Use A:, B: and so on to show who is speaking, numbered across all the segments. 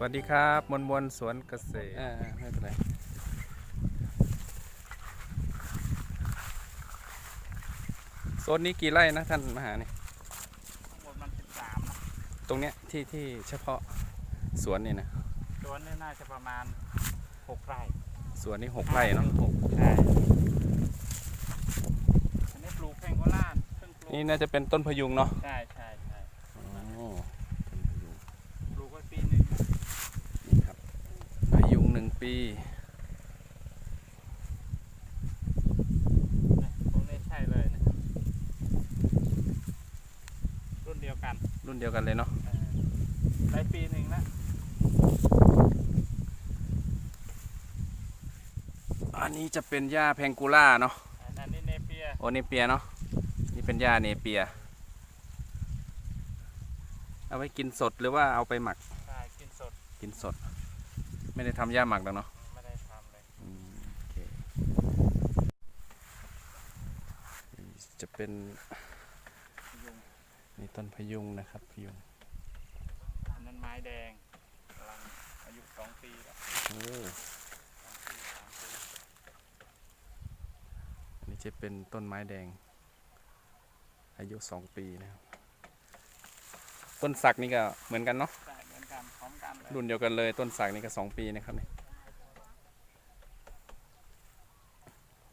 A: วัสดีครับมนมนสวนเกษตรอ่าไม่เป็นไรโซนนี้กี่ไร่นะท่านมหาเนี่ย
B: ทั้งหมดมันสิบสามนะ
A: ตรงเนี้ยที่ที่เฉพาะสวนนี่นะ
B: สวนนี่น่าจะประมาณหกไร่
A: สวนนี้หกไร่เนาะ
B: หกใช่อันนี้ปลูกแพงโกลาดเพิ่งปลูก
A: นี่น่าจะเป็นต้นพยุงเนาะ
B: ใช่ใช่ใช่
A: อ๋อต้นพยุง
B: ปลูกไว้ปีหนึ่ง
A: นี่ครับพยุง หนึ่งปี
B: นะตรงนี้ใช่เลยนะรุ่นเดียวกัน
A: รุ่นเดียวกันเลยเนาะ
B: เออได้ปีหนึ่งแล้ว
A: อันนี้จะเป็นหญ้าแพงกูล่าเนาะ
B: อันนี้เนเปีย
A: โอเนเปียเนาะนี่เป็นหญ้าเนเปีย เอาไว้กินสดหรือว่าเอาไปหมัก
B: ใช่กินสด
A: กินสด ไม่ได้ทำหญ้าหมักหรอกเนาะ
B: ไม่ได้ทำเลย
A: อืมโอเคนี่จะเป็น
B: ยุง
A: นี่ต้นพยุงนะครับพยุง
B: อันนั้นไม้แดงกำลังอายุสองปีแล้ว
A: โอ้
B: สองปีสามปี
A: อันนี้จะเป็นต้นไม้แดง อายุสองปีนะครับต้นสักนี่ก็เหมือนกันเนาะ
B: ใช่เหมือนกันพ ร้อมกันเลย
A: รุ่นเดียวกันเลยต้นสักนี่ก็สองปีนะครับนี่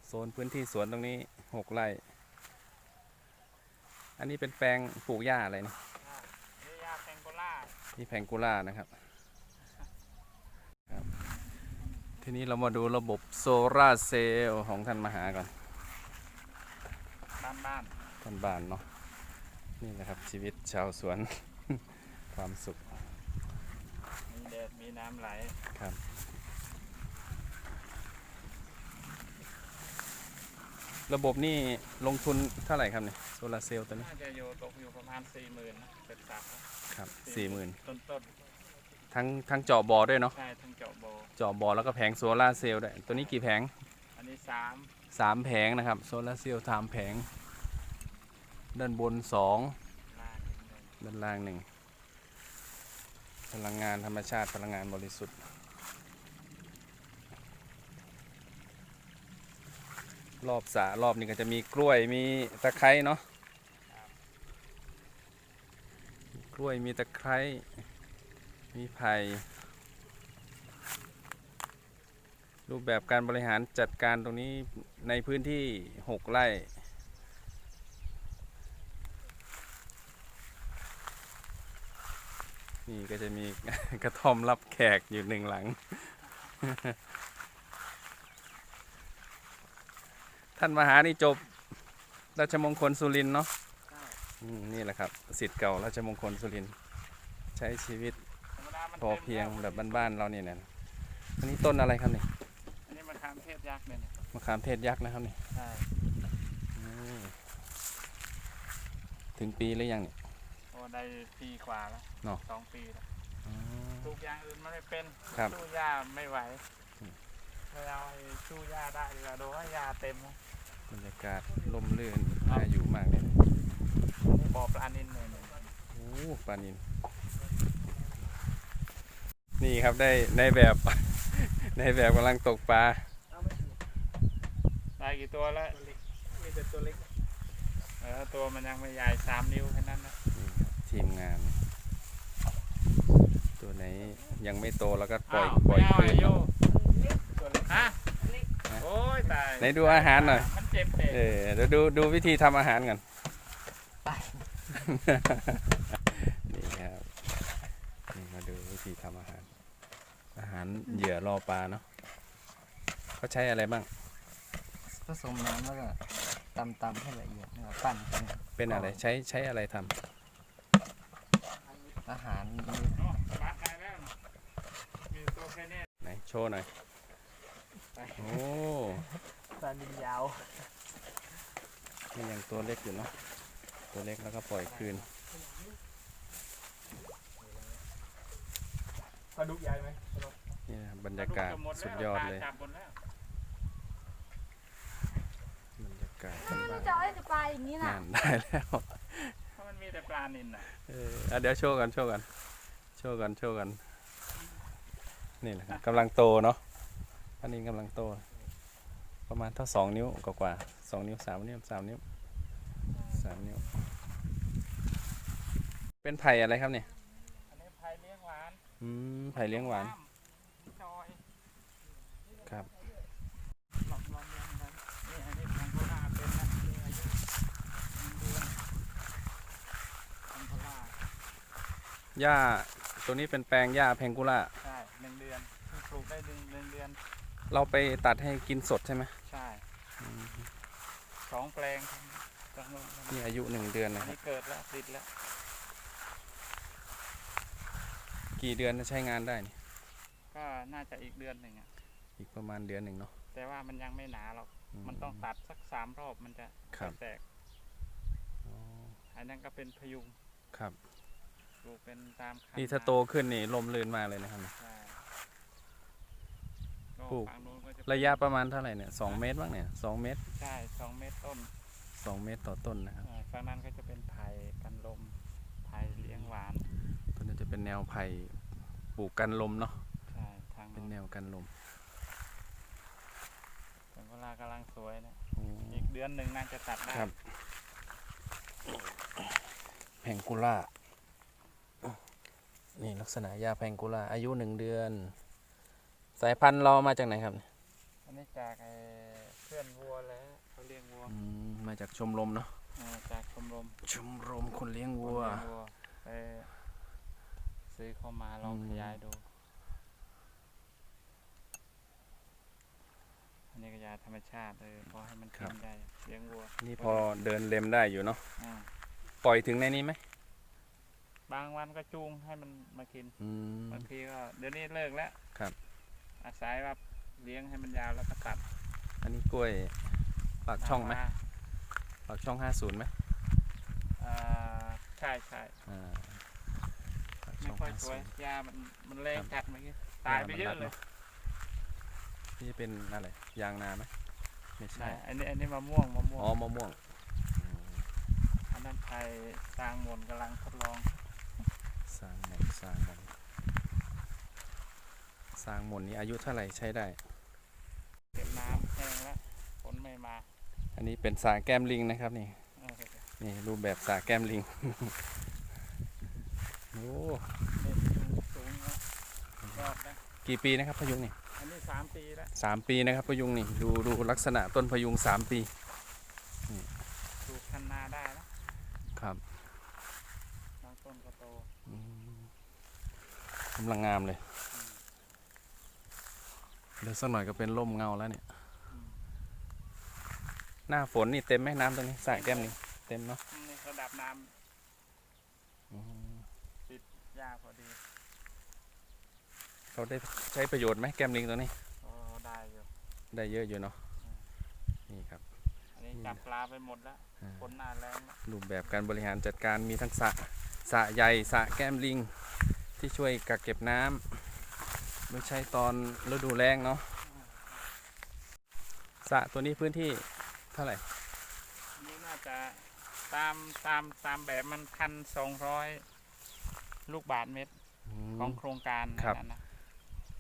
A: โซนพื้นที่สวนตรงนี้หกไร่ อันนี้เป็นแปลงปลูกหญ้าอะไรนี่
B: อ่านี่ยาแพงโกลา
A: นี่แพงกูล่านะครับครับ ทีนี้เรามาดูระบบโซลาร์เซลล์ของท่านมหาก่อน
B: บ้านบ้าน
A: ท่านบ้านเนาะนี่แหละครับชีวิตชาวสวนความสุข
B: ๆ มีแดดมีน้ำไหล
A: ครับ ระบบนี่ลงทุนเท่าไหร่ครับเนี่ยโซลาร์เซลล์ตัวนี้
B: น่าจะอยู่ตกอยู่ประมาณสี่หมื่นนะเป็นสับ
A: ครับสี่หมื่น
B: ต้นต้น
A: ทั้งทั้งเจาะบอด้วยเนาะ
B: ๆใช่ทั้งเจาะโบ
A: เจาะบอแล้วก็แผงโซลาร์เซลล์ด้วยตัวนี้กี่แผง
B: อันนี้สาม
A: สามแผงนะครับโซลาร์เซลล์สามแผง ด้านบนสอง
B: ล่างนิดนึง
A: ด้านล่างหนึ่ง พลังงานธรรมชาติพลังงานบริสุทธิ์ รอบสระรอบนี้ก็จะมีกล้วยมีตะไคร้เนาะกล้วยมีตะไคร้มีไผ่รูปแบบการบริหารจัดการตรงนี้ในพื้นที่ 6 ไร่ นี่ก็จะมีกระท่อมรับแขกอยู่หนึ่งหลัง ท่านมหานี่จบราชมงคลสุรินทร์เนาะ
B: ใช่
A: อืมนี่แหละครับสิทธิ์เก่าราชมงคลสุรินทร์ใช้ชีวิต
B: ธรรมดามัน
A: พอเพียง
B: ต็ม
A: แบ
B: ล้ว
A: บบ้านๆเราเนี่ยนะอันนี้ต้นอะไรครับเนี่ย
B: อันนี้มะขามเทศยักษ์เนี่ยนะ
A: มะขามเทศยักษ์นะครับเนี่ย
B: ใช่
A: อืมถึงปีหรือยังเนี่ย
B: โอ้ ได้ปีกว่าแล้ว
A: เนาะ
B: สองปีแล้ว
A: อ๋อ
B: ปลูกอย่างอื่นไม่ได้เป็น
A: ครับ
B: สู้หญ้าไม่ไหว
A: อืม
B: เวลาไอ้สู้หญ้าได้เวลาดูว่าหญ้าเต็มนะ
A: บรรยากาศลมลื่นน่าอยู่มากเลยนะ
B: นี่บ่อปลานินเนี่ยเนี่ย
A: โอ้ปลานินนี่ครับได้ในแบบ ในแบบกำลังตกปลา
B: ได้กี่ตัวแล้ว
C: มีแต่ตัวเล็ก
B: เออตัวมันยังไม่ใหญ่สามนิ้วแค่นั้นนะ
A: นี่ครับ ทีมงาน ตัวไหนยังไม่โตแล้วก็ปล่อยา
B: ว
A: ปล่อย
B: ไม่เา
A: คืน
B: ไโย
C: ตัวเล็ก
B: ฮะโอ้ยตาย
A: ไหนดูอาหารหน่อย
B: มันเจ็บเด็
A: เออเดี๋ยวดูดูวิธีทำอาหารก่อนนี่ครับนี่มาดูวิธีทำอาหาร อาหารเหยื่อรอปลาเนาะเขาใช้อะไรบ้าง
C: ผสมน้ำแล้วก็ตำตำให้ละเอียดแล้วก็ปั้นกัน
A: เป็นอะไรใช้ใช้อะไรทำ
C: อาหารมี
B: โอ้ปลาตายแล้วนะมีตัวแค่นี้
A: ไหนโชว์หน่อย โอ้
C: ปลาดินยาว
A: มันยังตัวเล็กอยู่เนาะ ตัวเล็กแล้วก็ปล่อยคืน
C: ปลาดุกใหญ่ไหม
A: นี่นะครับบรรยากาศ
B: จะหม
A: สุด
B: แล้ว
A: ยอด
B: ปา
A: เลย
B: จับหมดแล้ว
A: บรรยากาศ
D: ไม่
A: บ้าน
D: จะเอาไอ้จะปลาอย่างนี้
A: ๆ
D: น่ะ
A: นานได้แล้ว
B: ลานินน่ะ
A: เอออะเดี๋ยวโชว์กันโชว์กันโชว์กันโชว์กัน นี่แหละครับกำลังโตเนาะอันนี้กำลังโต ประมาณเท่าสองนิ้วกว่าๆสองนิ้วสามนิ้วสามนิ้วสามนิ้ว เป็นไผ่อะไรครับเนี่ย
B: อันนี้ไผ่เลี้ยงหวาน
A: อืมไผ่เลี้ยงหวาน
B: จอย
A: ครับ
B: หลอกลอมยังไงนี่อันนี้ของโคราชเป็นนะนี่อายุหนึ่งเดือนของโคราช
A: หญ้าตัวนี้เป็นแปลงหญ้าแพงกุล่า
B: ใช่หนึ่งเดือนเพิ่งปลูกได้หนึ่งหนึ่งเดือน
A: เราไปตัดให้กินสดใช่ไหม
B: ใช่สองแปลงจังหวัด
A: นี่อายุหนึ่งเดือน
B: อั
A: นะ
B: น
A: ครับ
B: นี้เกิดแล้วติดแล้ว
A: กี่เดือนจะใช้งานได้นี่
B: ก็น่าจะอีกเดือนหนึ่งอะ
A: อีกประมาณเดือนหนึ่งเนาะ
B: แต่ว่ามันยังไม่หนาหรอก มันต้องตัดสักสามรอบมันจะ
A: ครับ
B: แตก
A: อ๋อ
B: อันนั้นก็เป็นพยุง
A: ครับ
B: ปลูกเป็นตามคัน
A: นี่ถ้าโตขึ้นนี่ลมลื่นมากเลยนะครับ
B: ใช่ก็
A: ปลูก
B: ฝั่งนู้นก็จะ
A: ระยะประมาณเท่าไหร่เนี่ยสองเมตรบ้างเนี่ยสองเมตร
B: ใช่สองเมตรต้น
A: สองเมตรต่อต้นนะครับ
B: อ่าฝั่งนั้นก็จะเป็นไผ่กันลมไผ่เลี้ยงหวาน
A: ต้นนี้จะเป็นแนวไผ่ปลูกกันลมเนาะ
B: ใช่ทาง
A: เป็น
B: โน้น
A: แนวกันลม
B: ถึงเวลากำลังสวยเนี่ย
A: โอ้
B: อีกเดือนหนึ่งน่าจะตัดได้
A: ครับแพงกุล่า นี่ลักษณะหญ้าแพงกุล่าอายุหนึ่งเดือน สายพันธุ์เรามาจากไหนครับเนี่ย
B: อันนี้จากไอ้เพื่อนวัวแล้วเขาเลี้ยงวัว
A: อืมมาจากชมรมเนาะ
B: อ่าจากชมรม
A: ชมรมคนเลี้ยงวัว
B: คนเลี้ยงวัวไปซื้อเข้ามาลอง
A: อืม
B: ขยายดู อันนี้ก็ยาธรรมชาติเลยพอให้มันกินได้เลี้ยงวัว
A: นี่พอเดินเล็มได้อยู่เนาะ
B: อ่า
A: ปล่อยถึงในนี้ไหม
B: บางวันก็จูงให้มันมากิน
A: อืม
B: บางทีก็เดี๋ยวนี้เลิกแล้ว
A: ครับ
B: อาศัยว่าเลี้ยงให้มันยาวแล้วก็ตัด
A: อันนี้กล้วยปากช่องไหมาปากช่องห้าศูนย์ไหม
B: อ่าใช่ใช่
A: อ่าปาก
B: ไม่
A: ช่อง
B: ค่อย
A: ห้า
B: ส
A: ศู
B: วย
A: นย์
B: ยามันมันแรง
A: ครับ
B: จัดเมื่อกี้ตายไปเยอะเลย
A: นี่เป็นอะไรยางนาไหมไม่ใช่
B: ใช่อันนี้อันนี้มะม่วงมะม่ว
A: อ๋องมะม่วงอืม
B: อันนั้นไทยสร้างมนต์กำลังทดลอง
A: สร้างหมนสร้างหมนสร้างหมนนี้อายุเท่าไหร่ใช้ได้
B: เก็บน้ำแห้งแล้วฝนไม่มา
A: อันนี้เป็นสาแก้มลิงนะครับนี่
B: เออ
A: นี่รูปแบบสาแก้มลิง โอ้
B: นี่สูงแล้วรอบนะ
A: กี่ปีนะครับพยุงนี่
B: อันนี้สามปีแล้ว
A: สามปีนะครับพยุงนี่ดูดูลักษณะต้นพยุงสามปี
B: ปลูกคันนาได้นะครับบาง ต้นก็โต
A: อืมกำลังงามเลย เดี๋ยวสักหน่อยก็เป็นร่มเงาแล้วเนี่ย
B: อืม
A: หน้าฝนนี่เต็มไหมน้ำตรงนี้สระแก้มลิงเต็มเนาะ
B: นี่ระดับน้
A: อืมำ
B: ติดยากพอดี
A: เขาได้ใช้ประโยชน์ไหมแก้มลิงตัวนี้
B: โอ้ได้อยู่
A: ได้เยอะอยู่เนาะ นี่ครับ
B: อันนี้
A: นี่
B: จับปลาไปหมดแล้ว
A: อ่า
B: ฝนหน้าแรงแล้ว
A: รูปแบบการบริหารจัดการมีทั้งสระ สระใหญ่สระแก้มลิง ที่ช่วยกักเก็บน้ำไม่ใช่ตอนฤดูแล้งเนาะสระตัวนี้พื้นที่เท่าไหร่
B: อันนี้น่าจะตามตามตามแบบมันพันสองร้อยลูกบาทเมตร
A: อืม
B: ของโครงการ
A: ครับ
B: นั้นนะ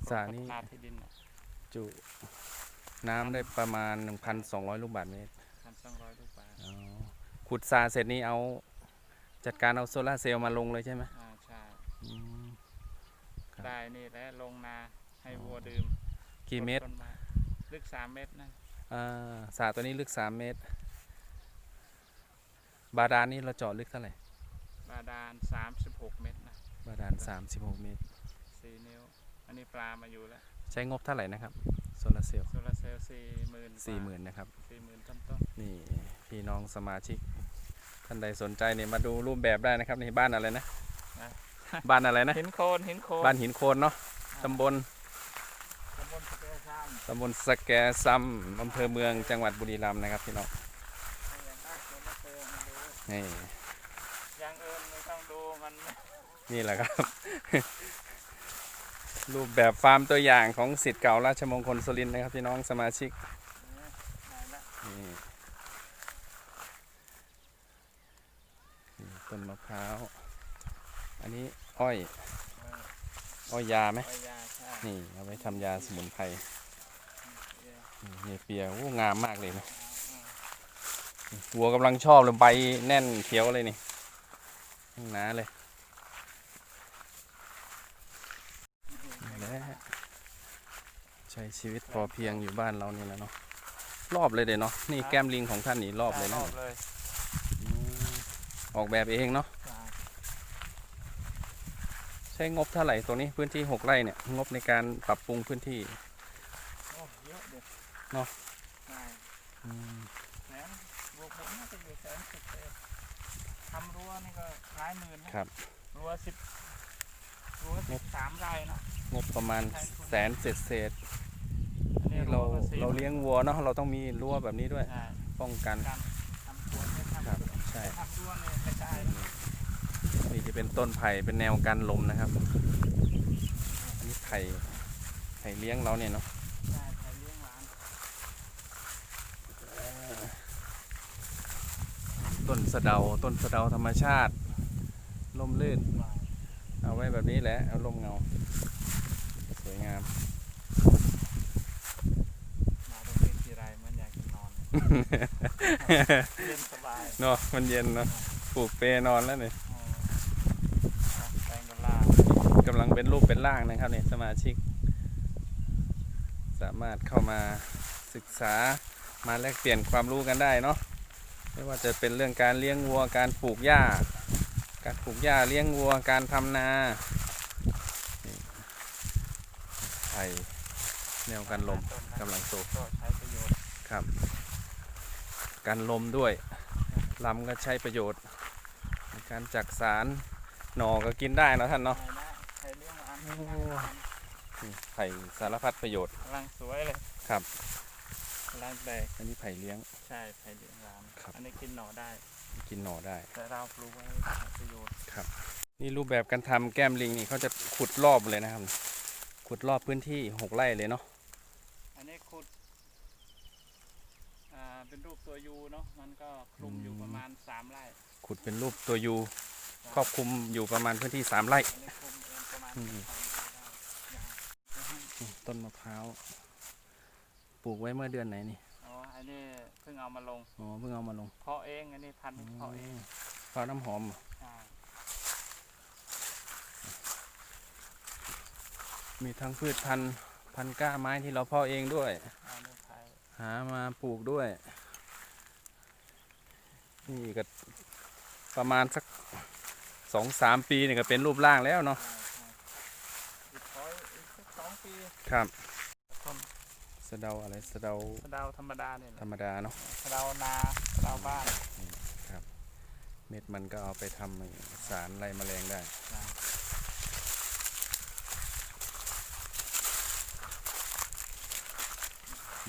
A: สระนี้
B: พัฒนาที่ดิน
A: จุน้ำได้ประมาณ 1,200 ลูกบาศก์เมตร
B: พันสองร้อยลูกบาท
A: อ๋อขุดสระเสร็จนี้เอา จัดการเอาโซลาร์เซลล์มาลงเลยใช่ไหม
B: อ่าใช่
A: อืม ครับ
B: ได้นี่แหละลงนาให้
A: อ๋อ
B: วัวดื่ม
A: กี่เมตร
B: ต้นไลึกสามเมตรนะ
A: อ่าสระตัวนี้ลึก3เมตร บาดาลนี่เราเจาะลึกเท่าไหร่
B: บาดาลสามสิบหกเมตรนะ
A: บาดาล36 เมตร
B: สี่นิ้ว อันนี้ปลามาอยู่แล้ว
A: ใช้งบเท่าไหร่นะครับโซลาร์เซลล์
B: โซลาร์เซลล์สี่หมื่น
A: สี่หมื่นนะครับ
B: สี่หมื่นต้นต้น
A: นี่พี่น้องสมาชิกท่านใดสนใจเนี่ยมาดูรูปแบบได้นะครับนี่บ้านอะไรนะบ้านอะไรนะ
B: หินโคนหินโคน
A: บ้านหินโคนเนาะตำบล
B: ตำบลสเปรชาม
A: ตำบลสแกซัมอำเภอเมืองจังหวัดบุรีรัมย์นะครับพี่น้อง
B: อย่างนั้นโซลาร์เซลล์มันดู
A: นี่
B: อย่างอื่นไม่ต้องดูมัน
A: นี่แหละครับ รูปแบบฟาร์มตัวอย่างของสิทธิ์เก่าราชมงคลสุรินทร์นะครับพี่น้องสมาชิก
B: ไหนละ
A: นี่นี่ ต้นมะพร้าว อันนี้อ้อย
B: เออ
A: อ้อยยาไหม
B: ปลายาใช่
A: นี่เอาไว้ทำยาสมุนไพร
B: เออ
A: นี่เนเปียโอ้งามมากเลยนะ
B: เอา
A: วัวกำลังชอบเลยใบแน่นเขียวเลยนี่หนาเลยนี่แหละใช้ชีวิตพอเพียงอยู่บ้านเรานี่แหละเนาะรอบเลยเด้เนาะนี่แก้มลิงของท่านนี่รอบเลย
B: ร
A: นะ
B: อบเลย
A: อืม ออกแบบเองเนาะ
B: ใช่
A: ใช้งบเท่าไหร่ตัวนี้พื้นที่หกไร่เนี่ย งบในการปรับปรุงพื้นที่
B: โอ้เยอะเด็ด
A: เนาะ
B: ใช่
A: อืม
B: แสนบวกผมน่าจะอยู่แสนสิบเลยทำรั้วนี่ก็หลายหมื่นนะครับรั้วสิบรั้วสิบสามไร่นะ
A: งบประมาณแสนเศษเศษ
B: อัน
A: ๆ
B: นี้
A: นี่เรา
B: วก็สี่
A: เราเลี้ยงวัวเนาะเราต้องมีรั้วแบบนี้ด้วย
B: ใช่
A: ป้องกัน ใช่
B: ทำรั้วเนี่ยไม่ได้นะ
A: นี่จะเป็นต้นไผ่เป็นแนวกันลมนะครับ อันนี้ไผ่ไผ่เลี้ยงเราเนี่ยเนาะ
B: ใช่ใช้เลี้ยงหลาน
A: ต้นสะเดาต้นสะเดาธรรมชาติล่มลื่น
B: ว่า
A: เอาไว้แบบนี้แหละเอาร่มเงา สวยงาม
B: มาตรงนี้ทีไรเหมันอยากจะนอน เย็นสบาย
A: เนาะมันเย็นเนาะปลูกเปรนอนแล้วเนี่ย
B: อ๋อเอาแตงกวา
A: กำลังเป็นรูปเป็นร่างนะครับเนี่ยสมาชิก สามารถเข้ามาศึกษามาแลกเปลี่ยนความรู้กันได้เนาะไม่ว่าจะเป็นเรื่องการเลี้ยงวัวการปลูกหญ้า การปลูกหญ้าเลี้ยงวัวการทำนานี่ไผ่แนวกันลมกำลังโต
B: ก็ใช้ประโยชน์
A: ครับ กันลมด้วย ลำก็ใช้ประโยชน์ในการจักสารหน่อก็กินได้เนาะท่านเนาะ
B: ใช่นะใช้เลี้ยงหลาน
A: โอ้นี่ไผ่สารพัดประโยชน์
B: กำลังสวยเลย
A: ครับ
B: กำลังแตก
A: อันนี้ไผ่เลี้ยง
B: ใช่ใช้เลี้ยงหลาน
A: ครับ
B: อันนี้กินหน่อได้
A: กินหน่อได้
B: แต่เราปลูกไว้ใช้ประโยชน์
A: นี่รูปแบบการทำแก้มลิงนี่เขาจะขุดรอบเลยนะครับ ขุดรอบพื้นที่หกไร่เลยเนาะ
B: อันนี้ขุดอ่า เป็นรูปตัวยูเนาะมันก็คลุมอยู่ประมาณสามไร่
A: ขุดเป็นรูปตัวยูครอบคลุมอยู่ประมาณพื้นที่สามไร่
B: อันนี้คลุมเองประมาณ
A: อืม
B: สามไร่ได้ยาว
A: นี่ต้นมะพร้าวปลูกไว้เมื่อเดือนไหนนี่
B: อ๋ออันนี้เพิ่งเอามาลง
A: อ๋อเพิ่งเอามาลง
B: เพาะเองอันนี้พันธุ์เพาะเอง
A: ฟ้าน้ำหอมเหรอ
B: ใช่
A: มีทั้งพืชพันธุ์พันธุ์กล้าไม้ที่เราเพาะเองด้วย
B: เอาเนื้อไผ่
A: หามาปลูกด้วย นี่ก็ประมาณสักสองสามปีนี่ก็เป็นรูปร่างแล้วเนาะ
B: ใช่ใช่อีกร้อยอีกสักสองปี
A: ครับ
B: ต้น
A: สะเดาอะไรสะเดา
B: สะเดาธรรมดาเนี่ยแห
A: ธ
B: ละ
A: รรมดาเนาะ
B: สะเดานาสะเดาบ้าน
A: เม็ดมันก็เอาไปทำสารไล่แมลงได้
B: นะ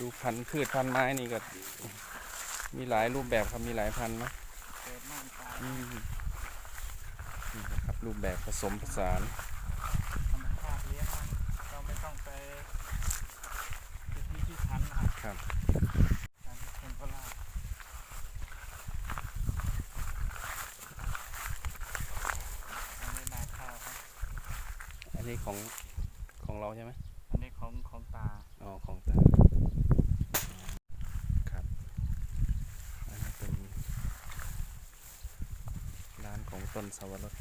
A: ดูพันธุ์พืชพันธุ์ไม้นี่ก็ มีหลายรูปแบบครับมีหลายพันธุ์เนาะ
B: เกิดม่านตา
A: อืมนี่นะครับรูปแบบผสมผสาน
B: ธรรมชาติเลี้ยงมันเราไม่ต้องไปพิธีพิถันนะครับการที่คนก็ล่าอันนี้นาข้าวครับ
A: อันนี้ของของเราใช่ไหม
B: อันนี้ของของตา
A: อ๋อของตาครับอันนี้เป็นร้านของต้น สวรส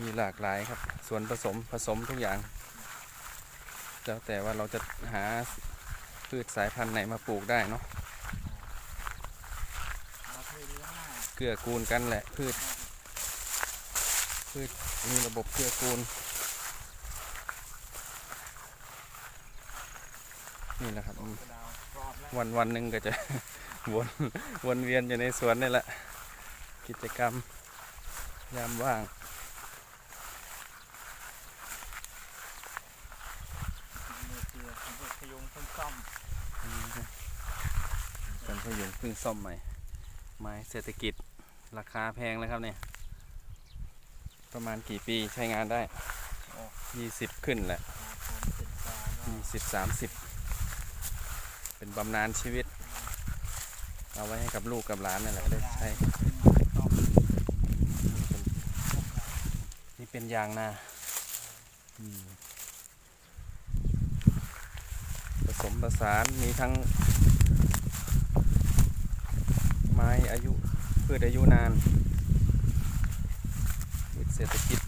A: มีหลากหลายครับ ส่วนผสมผสมทุกอย่าง แล้วแต่ว่าเราจะหาพืชสายพันธุ์ไหนมาปลูกได้เนาะ
B: เราเคยเลี้ยงง่าย
A: เกื้อกูลกันแหละพืช พืชมีระบบเกื้อกูล นี่แหละครับ
B: กระดาวรอบแล้ว
A: วันวันหนึ่งก็จะวนวนเวียนอยู่ในสวนนี่แหละ กิจกรรมยามว่าง
B: มือเตียผมก็พยุงเพิ่งซ่อม
A: เป็นพยุงเพึ่งซ่อมใหม่ ไม้เศรษฐกิจราคาแพงเลยครับเนี่ย ประมาณกี่ปีใช้งานได้
B: โอ้
A: ยี่สิบขึ้นแหละ
B: ครับผมติดตาก็
A: ยี่สิบสามสิบ เป็นบำนาญชีวิต เอาไว้ให้กับลูกกับหลานนั่นแหละได้ใช้นี่เป็นยางนาอืมผสมผสานมีทั้ง ไม้อายุพืชอายุนานพืชเศรษฐกิจ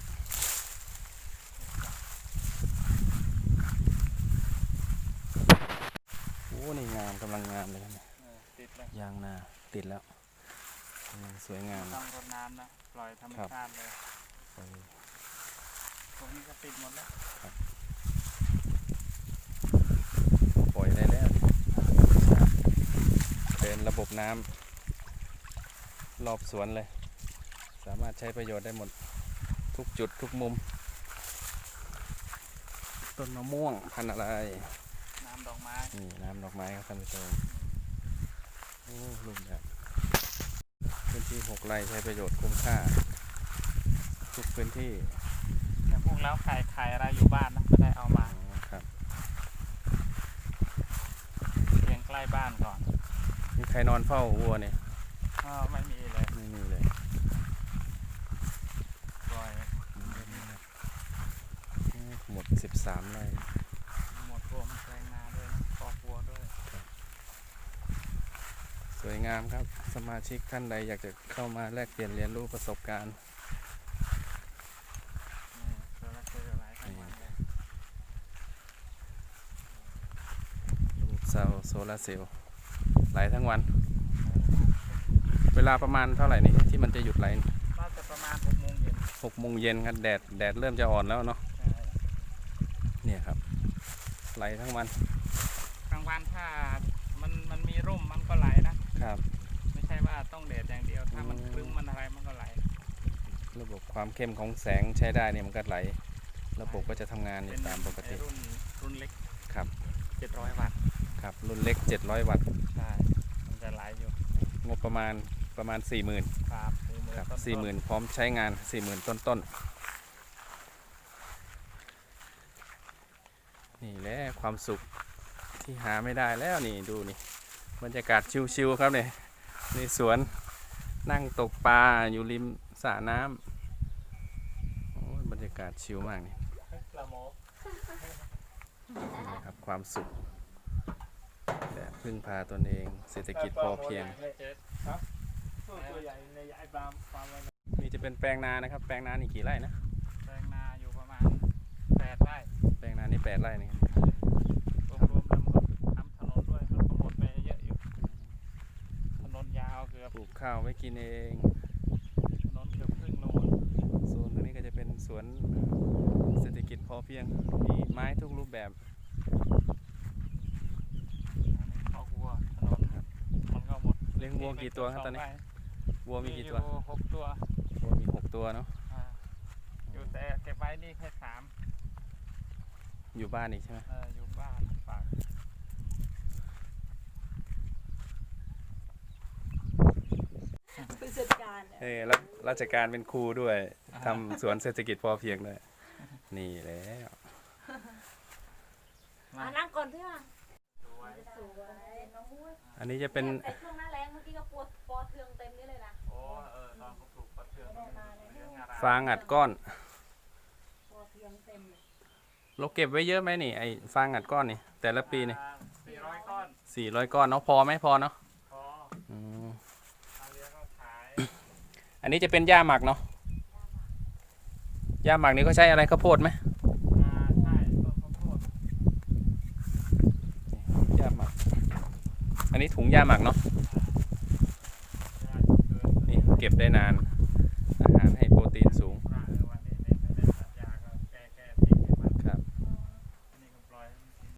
A: โอ้นี่งามกำลังงามเลยครับเนี่ย
B: เออติดเลย
A: ยางนาติดแล้วกำลังสวยงาม
B: ต้องรดน้ำนะปล่อยธรรม
A: ครับ
B: ชาติเลย
A: เออ
B: ตรงนี้ก็ติดหมดแล้ว
A: ปล่อยได้แล้วเป็นระบบน้ำรอบสวนเลย สามารถใช้ประโยชน์ได้หมดทุกจุดทุกมุม ต้นมะม่วงพันธุ์อะไร
B: น้ำด อกไม้
A: นี่น้ำดอกไม้ครับท่านผู้ชมโอ้ลูกแบบพื้นที่หกไร่ใช้ประโยชน์คุ้มค่า ทุกพื้นที่
B: แต่พวกแล้วไข่ไข่อะไรอยู่บ้านนะไม่ได้เอามา
A: อ๋อครับ
B: เลี้ยงใกล้บ้านก่อน
A: มีใครนอนเฝ้าวัวเนี่ย
B: ก็ไม่มีเลย
A: ไม่มีเลย
B: ปล่อย
A: หมด13ไร่
B: หมดรวมแรงนาด้วยนะครอบครัวด้วย
A: ส วยงามครับ สมาชิกท่านใดอยากจะเข้ามาแลกเปลี่ยนเรียนรู้ประสบการณ์
B: นี่โซลาร์เซลล์หลายทั้งวันเลย
A: ระบบเซลล์โซลาร์เซลล์ไหลทั้งวัน เวลาประมาณเท่าไหร่นี่ที่มันจะหยุดไหล
B: น่าจะประมาณหกโมงเย็น
A: หกโมงเย็นครับแดดแดดเริ่มจะอ่อนแล้วเนาะ
B: ใช่
A: เนี่ยครับ ไหลทั้งวัน
B: กลางวันถ้ามันมันมีร่มมันก็ไหลนะ
A: ครับ
B: ไม่ใช่ว่าต้องแดดอย่างเดียว ถ้ามัน
A: อืม
B: ครึ้มมันอะไรมันก็ไหล
A: ระบบความเข้มของแสงใช้ได้เนี่ยมันก็ไหล ระบบก็จะทำงานอยู่ตามปกติ
B: ไอ้รุ่นรุ่นเล็ก
A: ครับ
B: เจ็ดร้อยวัตต์
A: ครับ รุ่นเล็ก 700 วัตต์
B: ใช่มันจะไหลอยู่
A: งบประมาณประมาณ 40,000
B: ครับสี่หมื่น
A: ครับ
B: ต้นๆ
A: สี่หมื่นพร้อมใช้งานสี่หมื่นต้นต้นๆนี่แหละความสุขที่หาไม่ได้แล้วนี่ดูนี่ บรรยากาศชิวๆครับเนี่ยในสวนนั่งตกปลาอยู่ริมสระน้ำโอ้ยบรรยากาศชิวมากนี่
B: ละโม
A: นี่นะครับความสุขแบบพึ่งพาตนเองเศรษฐกิจพอเพียง
B: ตัวใหญ่ในไอ้ปลาปลาไว้
A: นี่จะเป็นแปลงนานะครับ แปลงนานี่กี่ไร่นะ
B: แปลงนาอยู่ประมาณแปดไร่
A: แปลงนานี่แปดไร่นี่ครับ
B: รวมๆแล้วมันก็ทำถนนด้วยมันก็หมดไปเยอะอยู่ ถนนยาวเกือบ
A: ปลูกข้าวไว้กินเอง
B: ถนนเกือบครึ่งโล
A: โซนตรงนี้ก็จะเป็นสวนเศรษฐกิจพอเพียง มีไม้ทุกรูปแบบ
B: อันนี้ครอบครัวถนนมันก็หมด
A: เลี้ยงวัวกี่ตัวครับตอนนี้
B: สงไร่
A: วัวมีกี่ตัว
B: อยู่หกตัว
A: วัวมีหกตัวเนาะ
B: อ่าอยู่แต่เก็บไว้นี่แค่สาม
A: อยู่บ้านอีกใช่ไหม
B: เอออยู่บ้านฝาก
D: ผู้จัดการเนี่ย
A: เออรับราชการเป็นครูด้วยทำสวนเศรษฐกิจพอเพียงด้วยนี่แล้ว
D: อะนั่งก่อนเพื่อน
B: สวย
D: สวยน้องอุ้ย
A: อันนี้จะเป็น
D: แต่ช่วงหน้าแรงเมื่อกี้ก็ปวดปอเทืองเต็มนี่เลยนะ
B: โอ้เออตอนเขาปลูกประเทืองเรื่องอะไร
A: ฟางอัดก้อน
D: ปอเทืองเต็มเลย
A: เราเก็บไว้เยอะไหมนี่ไอ้ฟางอัดก้อนนี่ แต่ละปีนี่
B: สี่ร้อยก้อน
A: สี่ร้อยก้อนเนาะพอไหมพอเนาะ
B: พอ
A: อืม
B: ทางเรือก็ขาย
A: อันนี้จะเป็นหญ้าหมักเนาะหญ้าหมักนี้ก็ใช้อะไรข้าวโพดไหม
B: ใช่ข้าวโพด
A: หญ้าหมากอันนี้ถุงหญ้าหมักเนาะนี่เก็บได้นาน